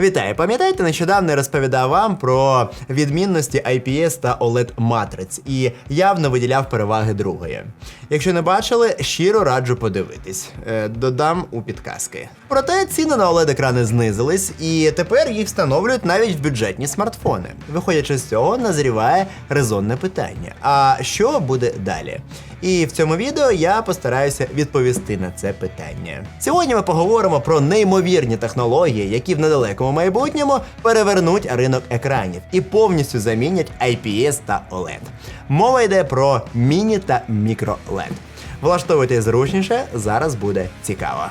Вітаю, пам'ятаєте, нещодавно я розповідав вам про відмінності IPS та OLED матриць і явно виділяв переваги другої. Якщо не бачили, щиро раджу подивитись. Е, Додам у підказки. Проте ціни на OLED екрани знизились, і тепер їх встановлюють навіть в бюджетні смартфони. Виходячи з цього, назріває резонне питання: а що буде далі? І в цьому відео я постараюся відповісти на це питання. Сьогодні ми поговоримо про неймовірні технології, які в недалекому майбутньому перевернуть ринок екранів і повністю замінять IPS та OLED. Мова йде про міні та мікро LED. Влаштовуйте зручніше, зараз буде цікаво.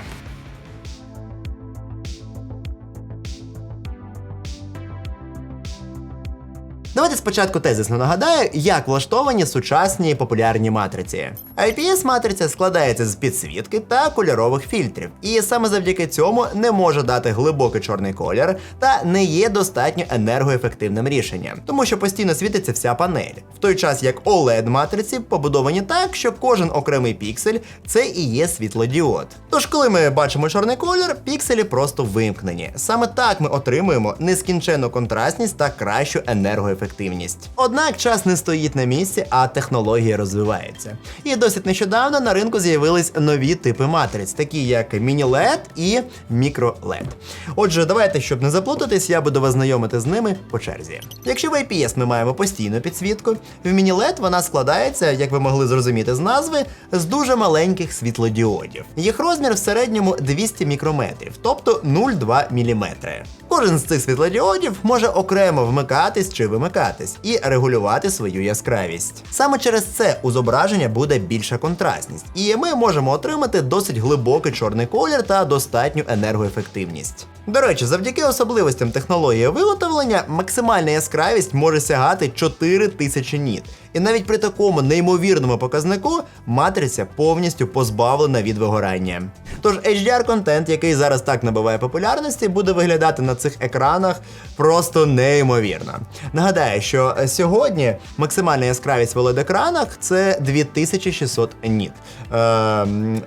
Давайте спочатку тезисно нагадаю, як влаштовані сучасні популярні матриці. IPS-матриця складається з підсвітки та кольорових фільтрів, і саме завдяки цьому не може дати глибокий чорний колір та не є достатньо енергоефективним рішенням, тому що постійно світиться вся панель. В той час як OLED-матриці побудовані так, що кожен окремий піксель це і є світлодіод. Тож, коли ми бачимо чорний колір, пікселі просто вимкнені. Саме так ми отримуємо нескінченну контрастність та кращу енергоефективність. Однак час не стоїть на місці, а технології розвиваються. І досить нещодавно на ринку з'явились нові типи матриць, такі як міні-LED і мікро-LED. Отже, давайте, щоб не заплутатись, я буду вас знайомити з ними по черзі. Якщо в IPS ми маємо постійну підсвітку, в міні-LED вона складається, як ви могли зрозуміти з назви, з дуже маленьких світлодіодів. Їх розмір в середньому 200 мікрометрів, тобто 0,2 мм. Кожен з цих світлодіодів може окремо вмикатись чи вимикатись і регулювати свою яскравість. Саме через це у зображення буде більша контрастність, і ми можемо отримати досить глибокий чорний колір та достатню енергоефективність. До речі, завдяки особливостям технології виготовлення максимальна яскравість може сягати 4000 ніт. І навіть при такому неймовірному показнику матриця повністю позбавлена від вигорання. Тож HDR-контент, який зараз так набуває популярності, буде виглядати на цих екранах просто неймовірно. Нагадаю, що сьогодні максимальна яскравість в OLED-екранах це 2600 ніт е,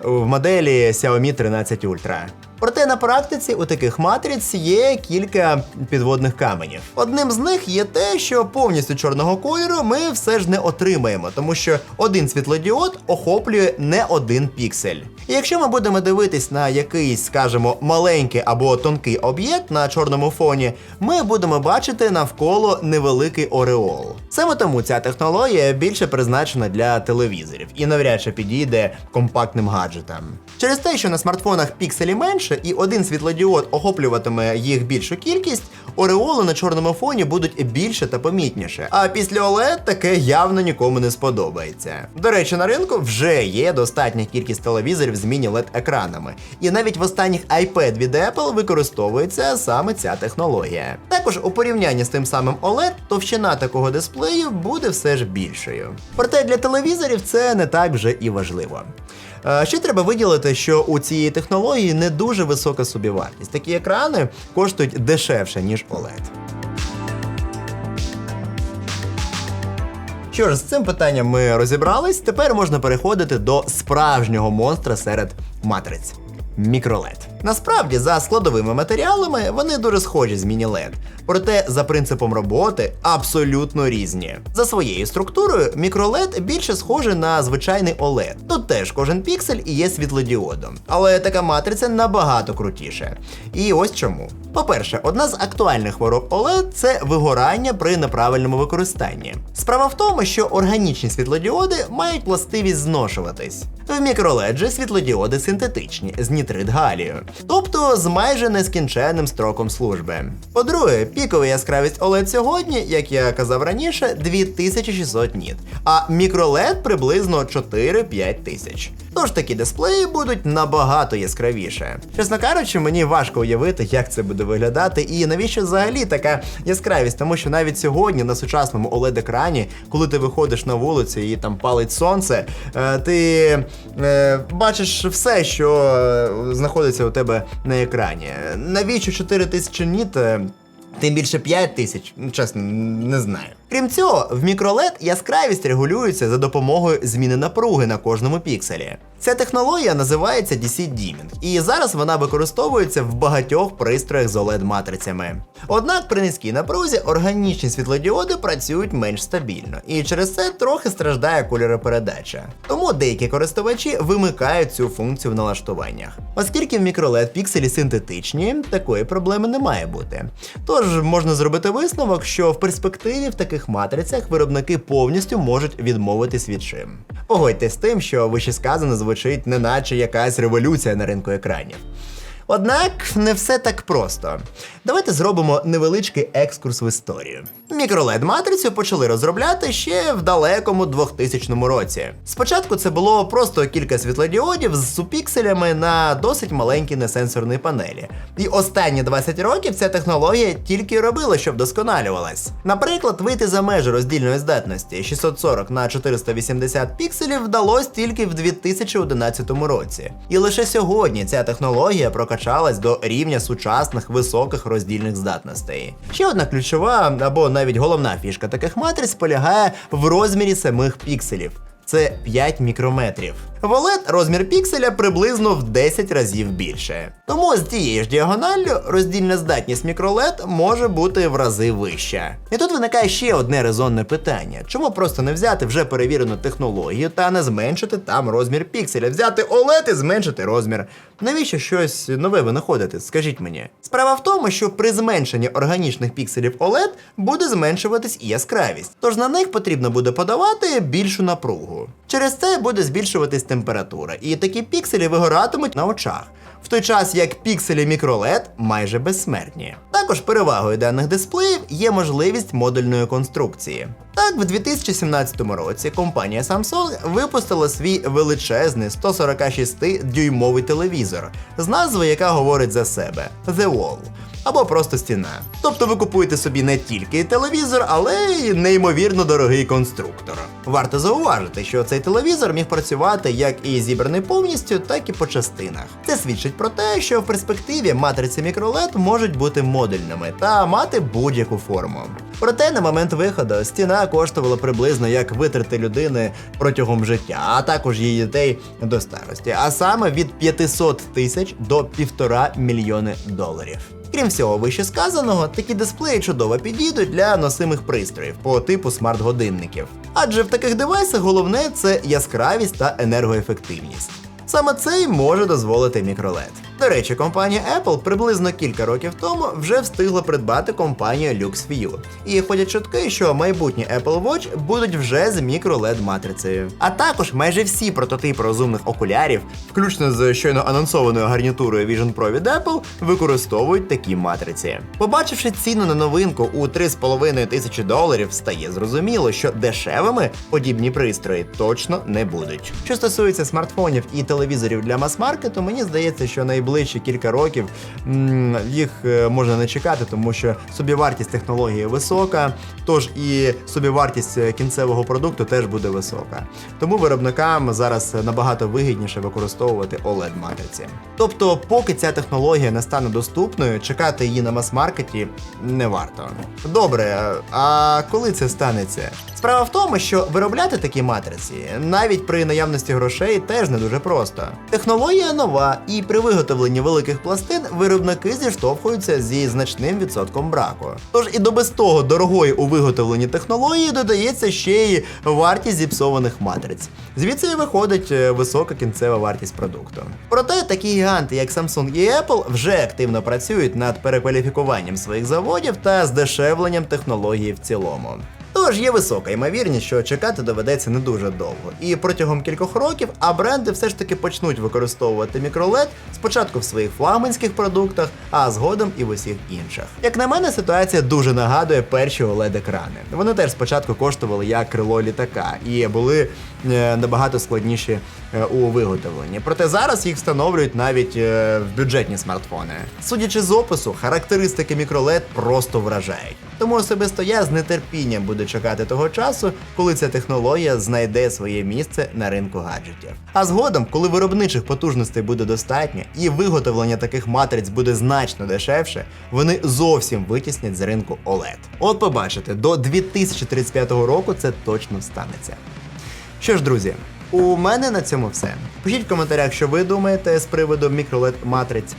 в моделі Xiaomi 13 Ultra. Проте на практиці у таких матриць є кілька підводних каменів. Одним з них є те, що повністю чорного кольору ми все ж не отримаємо, тому що один світлодіод охоплює не один піксель. І якщо ми будемо дивитись на якийсь, скажімо, маленький або тонкий об'єкт на чорному фоні, ми будемо бачити навколо невеликий ореол. Саме тому ця технологія більше призначена для телевізорів і навряд чи підійде компактним гаджетам. Через те, що на смартфонах пікселі менше і один світлодіод охоплюватиме їх більшу кількість, ореоли на чорному фоні будуть більше та помітніше. А після OLED таке явно нікому не сподобається. До речі, на ринку вже є достатня кількість телевізорів з міні-LED екранами, і навіть в останніх iPad від Apple використовується саме ця технологія. Також у порівнянні з тим самим OLED, товщина такого дисплею буде все ж більшою. Проте для телевізорів це не так вже і важливо. Е, Ще треба виділити, що у цієї технології не дуже висока собівартість. Такі екрани коштують дешевше, ніж OLED. Що ж, з цим питанням ми розібрались. Тепер можна переходити до справжнього монстра серед матриць. Мікролед. Насправді, за складовими матеріалами вони дуже схожі з міні-LED, проте за принципом роботи абсолютно різні. За своєю структурою, мікролед більше схожий на звичайний OLED. Тут теж кожен піксель і є світлодіодом. Але така матриця набагато крутіше. І ось чому. По-перше, одна з актуальних хвороб OLED – це вигорання при неправильному використанні. Справа в тому, що органічні світлодіоди мають властивість зношуватись. В мікролед же світлодіоди синтетичні з нітрид галію, тобто з майже нескінченним строком служби. По-друге, пікова яскравість OLED сьогодні, як я казав раніше, 2600 ніт, а мікролед приблизно 4-5 тисяч. Тож такі дисплеї будуть набагато яскравіше. Чесно кажучи, мені важко уявити, як це буде виглядати, і навіщо взагалі така яскравість, тому що навіть сьогодні на сучасному oled екрані коли ти виходиш на вулицю і там палить сонце, е, ти е, бачиш все, що е, знаходиться у тебе на екрані. Навіщо 4000 ніт? е, Тим більше 5 тисяч, чесно, не знаю. Крім цього, в мікролед яскравість регулюється за допомогою зміни напруги на кожному пікселі. Ця технологія називається DC Dimming, і зараз вона використовується в багатьох пристроях з OLED-матрицями. Однак при низькій напрузі органічні світлодіоди працюють менш стабільно, і через це трохи страждає кольоропередача. Тому деякі користувачі вимикають цю функцію в налаштуваннях. Оскільки в мікролед пікселі синтетичні, такої проблеми не має бути. Тож можна зробити висновок, що в перспективі в таких матрицях виробники повністю можуть відмовитись від шим. Погодьтесь з тим, що вищесказано звучить неначе якась революція на ринку екранів. Однак не все так просто. Давайте зробимо невеличкий екскурс в історію. Мікролед матрицю почали розробляти ще в далекому 2000 році. Спочатку це було просто кілька світлодіодів з супікселями на досить маленькій несенсорній панелі. І останні 20 років ця технологія тільки робила, що вдосконалювалась. Наприклад, вийти за межі роздільної здатності 640 на 480 пікселів вдалося тільки в 2011 році. І лише сьогодні ця технологія прокачалась до рівня сучасних високих роздільних здатностей. Ще одна ключова або навіть головна фішка таких матриць полягає в розмірі самих пікселів. Це 5 мікрометрів. В OLED розмір пікселя приблизно в 10 разів більше. Тому з тією ж діагоналлю роздільна здатність мікролед може бути в рази вища. І тут виникає ще одне резонне питання: чому просто не взяти вже перевірену технологію та не зменшити там розмір пікселя, взяти OLED і зменшити розмір. Навіщо щось нове винаходити? Скажіть мені. Справа в тому, що при зменшенні органічних пікселів OLED буде зменшуватись і яскравість, тож на них потрібно буде подавати більшу напругу. Через це буде збільшуватись температура, і такі пікселі вигоратимуть на очах. В той час як пікселі мікролед майже безсмертні. Також перевагою даних дисплеїв є можливість модульної конструкції. Так, в 2017 році компанія Samsung випустила свій величезний 146-дюймовий телевізор з назвою, яка говорить за себе The Wall. Або просто стіна. Тобто ви купуєте собі не тільки телевізор, але й неймовірно дорогий конструктор. Варто зауважити, що цей телевізор міг працювати як і зібраний повністю, так і по частинах. Це свідчить про те, що в перспективі матриці мікролед можуть бути модульними та мати будь-яку форму. Проте на момент виходу стіна коштувала приблизно як витрати людини протягом життя, а також її дітей до старості, а саме від 500 тисяч до півтора мільйони доларів. Крім всього вищесказаного, такі дисплеї чудово підійдуть для носимих пристроїв по типу смарт-годинників. Адже в таких девайсах головне це яскравість та енергоефективність. Саме це й може дозволити мікролед. До речі, компанія Apple приблизно кілька років тому вже встигла придбати компанію LuxView. І ходять чутки, що майбутні Apple Watch будуть вже з мікролед матрицею. А також майже всі прототипи розумних окулярів, включно з щойно анонсованою гарнітурою Vision Pro від Apple, використовують такі матриці. Побачивши ціну на новинку у 3,5 тисячі доларів, стає зрозуміло, що дешевими подібні пристрої точно не будуть. Що стосується смартфонів і телевізорів для мас-маркету, мені здається, що найближчі кілька років їх е, можна не чекати, тому що собівартість технології висока, тож і собівартість е, кінцевого продукту теж буде висока. Тому виробникам зараз набагато вигідніше використовувати oled матриці. Тобто, поки ця технологія не стане доступною, чекати її на мас-маркеті не варто. Добре, а коли це станеться? Справа в тому, що виробляти такі матриці навіть при наявності грошей теж не дуже просто. Технологія нова, і при виготовленні великих пластин виробники зіштовхуються зі значним відсотком браку. Тож і до без того дорогої у виготовленні технології додається ще й вартість зіпсованих матриць. Звідси і виходить е, висока кінцева вартість продукту. Проте такі гіганти, як Samsung і Apple, вже активно працюють над перекваліфікуванням своїх заводів та здешевленням технології в цілому. Тож є висока ймовірність, що чекати доведеться не дуже довго. І протягом кількох років, а бренди все ж таки почнуть використовувати мікролед спочатку в своїх флагманських продуктах, а згодом і в усіх інших. Як на мене, ситуація дуже нагадує перші oled екрани Вони теж спочатку коштували як крило літака і були е, набагато складніші е, у виготовленні. Проте зараз їх встановлюють навіть е, в бюджетні смартфони. Судячи з опису, характеристики мікролед просто вражають. Тому особисто я з нетерпінням буду чекати того часу, коли ця технологія знайде своє місце на ринку гаджетів. А згодом, коли виробничих потужностей буде достатньо і виготовлення таких матриць буде значно дешевше, вони зовсім витіснять з ринку OLED. От побачите, до 2035 року це точно станеться. Що ж, друзі, у мене на цьому все. Пишіть в коментарях, що ви думаєте з приводу мікролед матриць.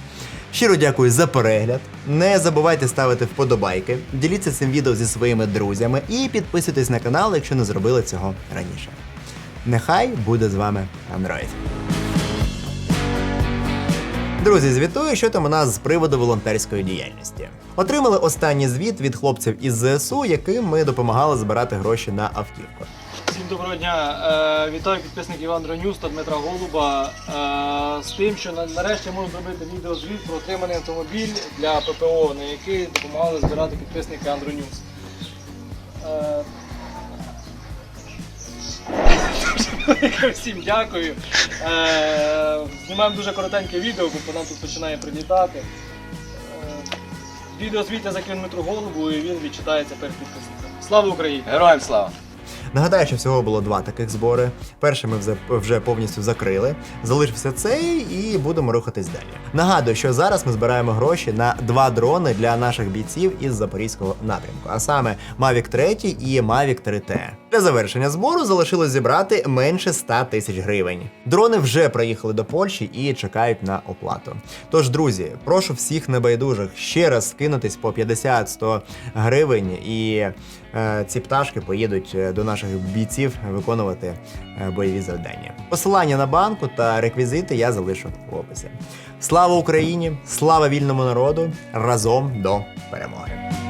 Щиро дякую за перегляд. Не забувайте ставити вподобайки, діліться цим відео зі своїми друзями і підписуйтесь на канал, якщо не зробили цього раніше. Нехай буде з вами Android. Друзі, звітую, що там у нас з приводу волонтерської діяльності. Отримали останній звіт від хлопців із ЗСУ, яким ми допомагали збирати гроші на автівку. Всім доброго дня. Е, вітаю підписників Андронюс та Дмитра Голуба е, з тим, що нарешті можу зробити відеозвіт про отриманий автомобіль для ППО, на який допомагали збирати підписники Андронюс. Е, Всім дякую. Знімаємо дуже коротеньке відео, бо нам тут починає прилітати. Відеозвіт я закину Дмитру Голубу і він відчитається перед підписниками. Слава Україні! Героям слава! Нагадаю, що всього було два таких збори. Перший ми вже, вже повністю закрили. Залишився цей і будемо рухатись далі. Нагадую, що зараз ми збираємо гроші на два дрони для наших бійців із запорізького напрямку, а саме Mavic 3 і Mavic 3T. Для завершення збору залишилось зібрати менше 100 тисяч гривень. Дрони вже приїхали до Польщі і чекають на оплату. Тож, друзі, прошу всіх небайдужих ще раз скинутись по 50-100 гривень, і ці пташки поїдуть е, до наших бійців виконувати е, бойові завдання. Посилання на банку та реквізити я залишу в описі. Слава Україні! Слава вільному народу! Разом до перемоги!